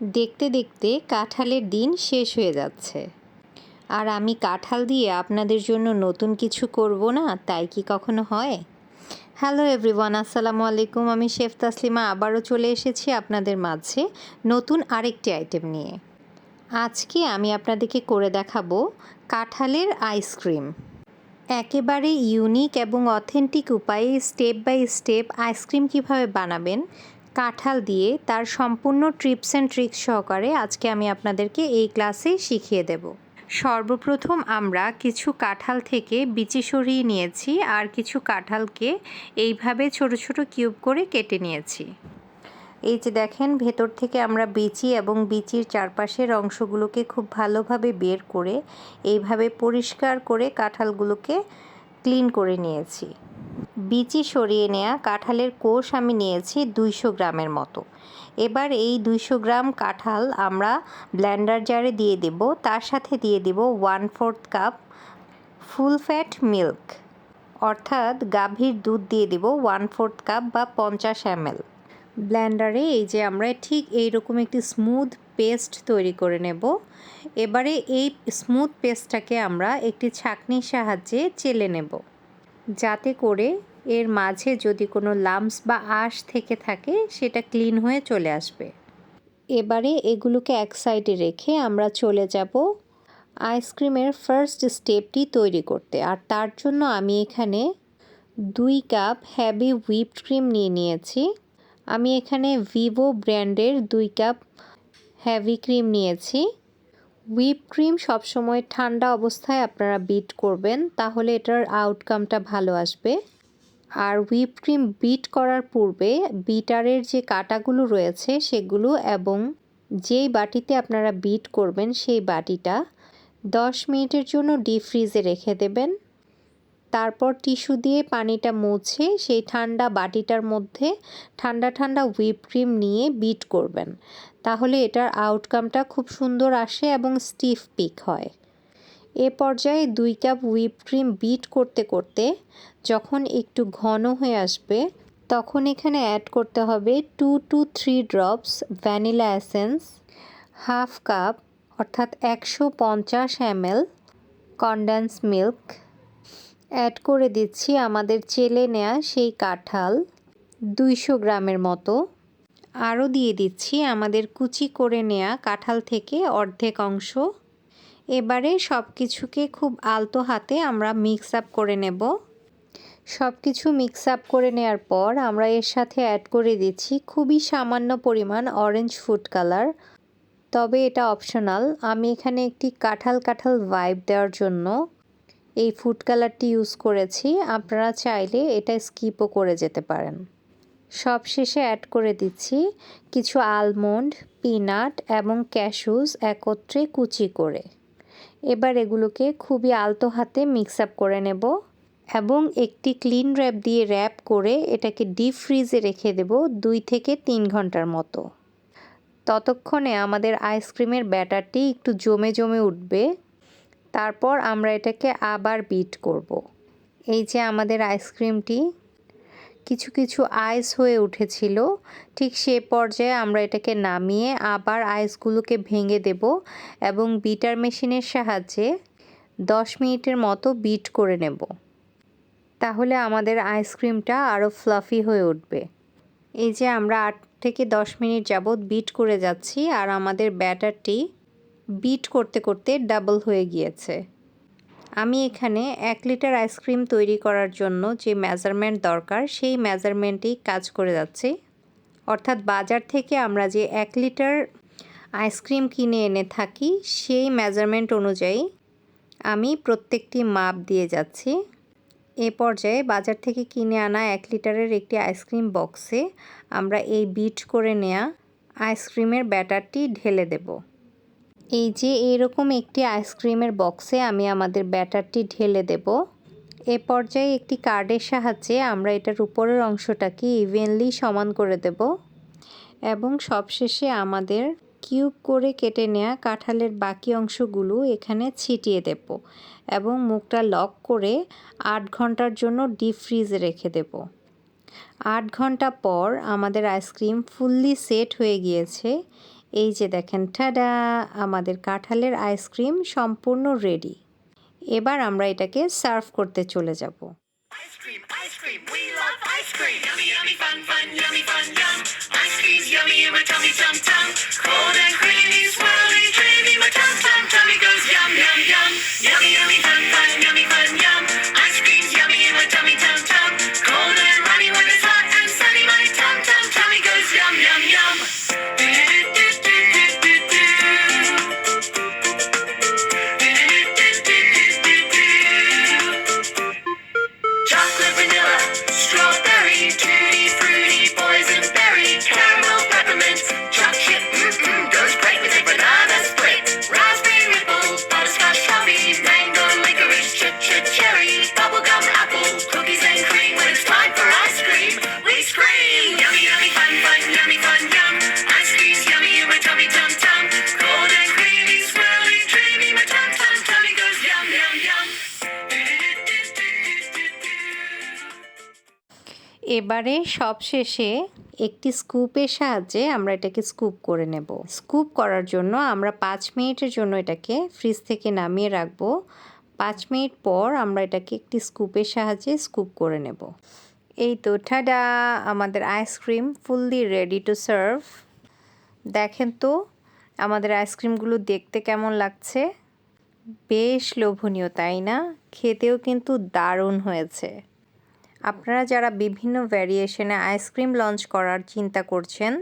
দেখতে দেখতে কাঁঠালের দিন শেষ হয়ে যাচ্ছে। আর আমি কাঁঠাল দিয়ে আপনাদের জন্য নতুন কিছু করব না, তাই কি কখনো হয়? হ্যালো এভরিওয়ান আসসালামু আলাইকুম। আমি শেফ তাসলিমা, আবারও চলে এসেছি আপনাদের মাঝে নতুন আরেকটি আইটেম নিয়ে। আজকে আমি আপনাদেরকে করে দেখাবো কাঁঠালের আইসক্রিম একেবারে ইউনিক এবং অথেন্টিক উপায়ে স্টেপ বাই স্টেপ আইসক্রিম কীভাবে বানাবেন কাঁঠাল দিয়ে তার সম্পূর্ণ ট্রিপস অ্যান্ড ট্রিক্স সহকারে আজকে আমি আপনাদেরকে এই ক্লাসে শিখিয়ে দেব। সর্বপ্রথম আমরা কিছু কাঁঠাল থেকে বিচি সরিয়ে নিয়েছি আর কিছু কাঁঠালকে এইভাবে ছোট ছোট কিউব করে কেটে নিয়েছি। এই যে দেখেন, ভেতর থেকে আমরা বিচি এবং বিচির চারপাশের অংশগুলোকে খুব ভালোভাবে বের করে এইভাবে পরিষ্কার করে কাঁঠালগুলোকে ক্লিন করে নিয়েছি। বিচি সরিয়ে নেওয়া কাঁঠালের কোষ আমি নিয়েছি দুইশো গ্রামের মতো। এবার এই দুইশো গ্রাম কাঁঠাল আমরা ব্ল্যান্ডার জারে দিয়ে দেব, তার সাথে দিয়ে দেব one fourth cup full fat milk, অর্থাৎ গাভীর দুধ দিয়ে দেব ওয়ান ফোর্থ কাপ বা পঞ্চাশ এমএল। ব্ল্যান্ডারে এই যে আমরা ঠিক এইরকম একটি স্মুথ পেস্ট তৈরি করে নেব। এবারে এই স্মুথ পেস্টটাকে আমরা একটি ছাঁকনির সাহায্যে চেলে নেব, যাতে করে এর মাঝে যদি কোনো লাম্পস বা আঁশ থেকে থাকে, সেটা ক্লিন হয়ে চলে আসবে। এবারে এগুলোকে এক সাইডে রেখে আমরা চলে যাব আইসক্রিমের ফার্স্ট স্টেপটি তৈরি করতে। আর তার জন্য আমি এখানে দুই কাপ হ্যাভি হুইপড ক্রিম নিয়ে নিয়েছি। আমি এখানে ভিভো ব্র্যান্ডের দুই কাপ হ্যাভি ক্রিম নিয়েছি। হুইপ ক্রিম সবসময় ঠান্ডা অবস্থায় আপনারা বিট করবেন, তাহলে এটার আউটকামটা ভালো আসবে। আর হুইপ ক্রিম বিট করার পূর্বে বিটারের যে কাটাগুলো রয়েছে সেগুলো এবং যেই বাটিতে আপনারা বিট করবেন সেই বাটিটা দশ মিনিটের জন্য ডিপ ফ্রিজে রেখে দেবেন। তারপর টিস্যু দিয়ে পানিটা মুছে সেই ঠান্ডা বাটিটার মধ্যে ঠান্ডা ঠান্ডা হুইপ ক্রিম নিয়ে বিট করবেন। তাহলে এটার আউটকামটা খুব সুন্দর আসে এবং স্টিফ পিক হয়। এ পর্যায়ে দুই কাপ হুইপ ক্রিম বিট করতে করতে যখন একটু ঘন হয়ে আসবে, তখন এখানে অ্যাড করতে হবে two to three drops vanilla essence half cup অর্থাৎ একশো পঞ্চাশ এমএল কন্ডেন্স মিল্ক অ্যাড করে দিচ্ছি আমাদের চেলে নেয়া সেই কাঁঠাল দুইশো গ্রামের মতো। আরও দিয়ে দিচ্ছি আমাদের কুচি করে নেয়া কাঁঠাল থেকে অর্ধেক অংশ এবারে সব কিছুকে খুব আলতো হাতে আমরা মিক্স আপ করে নেব। সব কিছু মিক্স আপ করে নেওয়ার পর আমরা এর সাথে অ্যাড করে দিচ্ছি খুবই সামান্য পরিমাণ অরেঞ্জ ফুড কালার তবে এটা অপশনাল আমি এখানে একটি কাঁঠাল কাঁঠাল ভাইব দেওয়ার জন্য এই ফুড কালারটি ইউজ করেছি। আপনারা চাইলে এটা স্কিপও করে যেতে পারেন। সব শেষে অ্যাড করে দিচ্ছি কিছু আলমন্ড পিনাট এবং ক্যাশুজ একত্রে কুচি করে। এবার এগুলোকে খুবই আলতো হাতে মিক্স আপ করে নেব এবং একটি ক্লিন র্যাপ দিয়ে র্যাপ করে এটাকে ডিপ ফ্রিজে রেখে দেব দুই থেকে তিন ঘণ্টার মতো ততক্ষণে আমাদের আইসক্রিমের ব্যাটারটি একটু জমে জমে উঠবে তারপর আমরা এটাকে আবার বিট করব। এই যে আমাদের আইসক্রিমটি কিছু কিছু আইস হয়ে উঠেছিল। ঠিক সে পর্যায়ে আমরা এটাকে নামিয়ে আবার আইসগুলোকে ভেঙে দেব এবং বিটার মেশিনের সাহায্যে দশ মিনিটের মতো বিট করে নেব। তাহলে আমাদের আইসক্রিমটা আরও ফ্লাফি হয়ে উঠবে। এই যে আমরা আট থেকে দশ মিনিট যাবৎ বিট করে যাচ্ছি আর আমাদের ব্যাটারটি বিট করতে করতে ডাবল হয়ে গিয়েছে। আমি এখানে এক লিটার আইসক্রিম তৈরি করার জন্য যে মেজারমেন্ট দরকার, সেই মেজারমেন্টেই কাজ করে যাচ্ছি। অর্থাৎ বাজার থেকে আমরা যে এক লিটার আইসক্রিম কিনে এনে থাকি, সেই মেজারমেন্ট অনুযায়ী আমি প্রত্যেকটি মাপ দিয়ে যাচ্ছি। এ পর্যায়ে বাজার থেকে কিনে আনা এক লিটারের একটি আইসক্রিম বক্সে আমরা এই বিট করে নেয়া আইসক্রিমের ব্যাটারটি ঢেলে দেবো। এই যে এরকম একটি আইসক্রিমের বক্সে আমি আমাদের ব্যাটারটি ঢেলে দেব। এ পর্যায়ে একটি কার্ডের সাহায্যে আমরা এটার উপরের অংশটাকে ইভেনলি সমান করে দেব এবং সবশেষে আমাদের কিউব করে কেটে নেওয়া কাঁঠালের বাকি অংশগুলো এখানে ছিটিয়ে দেব এবং মুখটা লক করে আট ঘণ্টার জন্য ডিপ ফ্রিজে রেখে দেব। আট ঘণ্টা পর আমাদের আইসক্রিম ফুললি সেট হয়ে গিয়েছে। এই যে দেখেন ঠাডা আমাদের কাঁঠালের আইসক্রিম সম্পূর্ণ রেডি এবার আমরা এটাকে সার্ভ করতে চলে যাব. এবারে সবশেষে একটি স্কুপের সাহায্যে আমরা এটাকে স্কুপ করে নেব। স্কুপ করার জন্য আমরা পাঁচ মিনিটের জন্য এটাকে ফ্রিজ থেকে নামিয়ে রাখব। পাঁচ মিনিট পর আমরা এটাকে একটি স্কুপের সাহায্যে স্কুপ করে নেব। এই তো ঠাডা, আমাদের ice cream fully ready to serve. দেখেন তো, আমাদের আইসক্রিমগুলো দেখতে কেমন লাগছে? বেশ লোভনীয়, তাই না? খেতেও কিন্তু দারুণ হয়েছে। আপনারা যারা বিভিন্ন ভ্যারিয়েশনে আইসক্রিম লঞ্চ করার চিন্তা করছেন,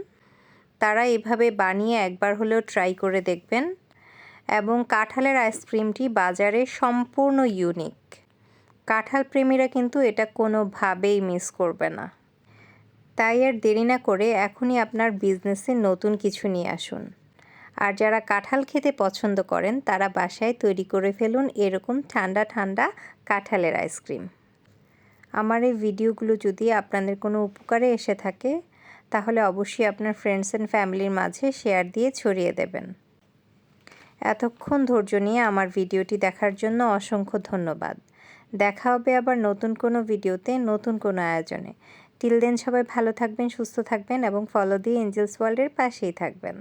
তারা এভাবে বানিয়ে একবার হলেও ট্রাই করে দেখবেন এবং কাঁঠালের আইসক্রিমটি বাজারে সম্পূর্ণ ইউনিক কাঁঠাল প্রেমীরা কিন্তু এটা কোনোভাবেই মিস করবে না। তাই আর দেরি না করে এখনই আপনার বিজনেসে নতুন কিছু নিয়ে আসুন। আর যারা কাঁঠাল খেতে পছন্দ করেন, তারা বাসায় তৈরি করে ফেলুন এরকম ঠান্ডা ঠান্ডা কাঁঠালের আইসক্রিম আমার এই ভিডিওগুলো যদি আপনাদের কোনো উপকারে এসে থাকে, তাহলে অবশ্যই আপনার ফ্রেন্ডস অ্যান্ড ফ্যামিলির মাঝে শেয়ার দিয়ে ছড়িয়ে দেবেন। এতক্ষণ ধৈর্য নিয়ে আমার ভিডিওটি দেখার জন্য অসংখ্য ধন্যবাদ। দেখা হবে আবার নতুন কোনো ভিডিওতে, নতুন কোনো আয়োজনে। টিল দেন সবাই ভালো থাকবেন, সুস্থ থাকবেন এবং ফলো দিয়ে এঞ্জেলস ওয়ার্ল্ডের পাশেই থাকবেন।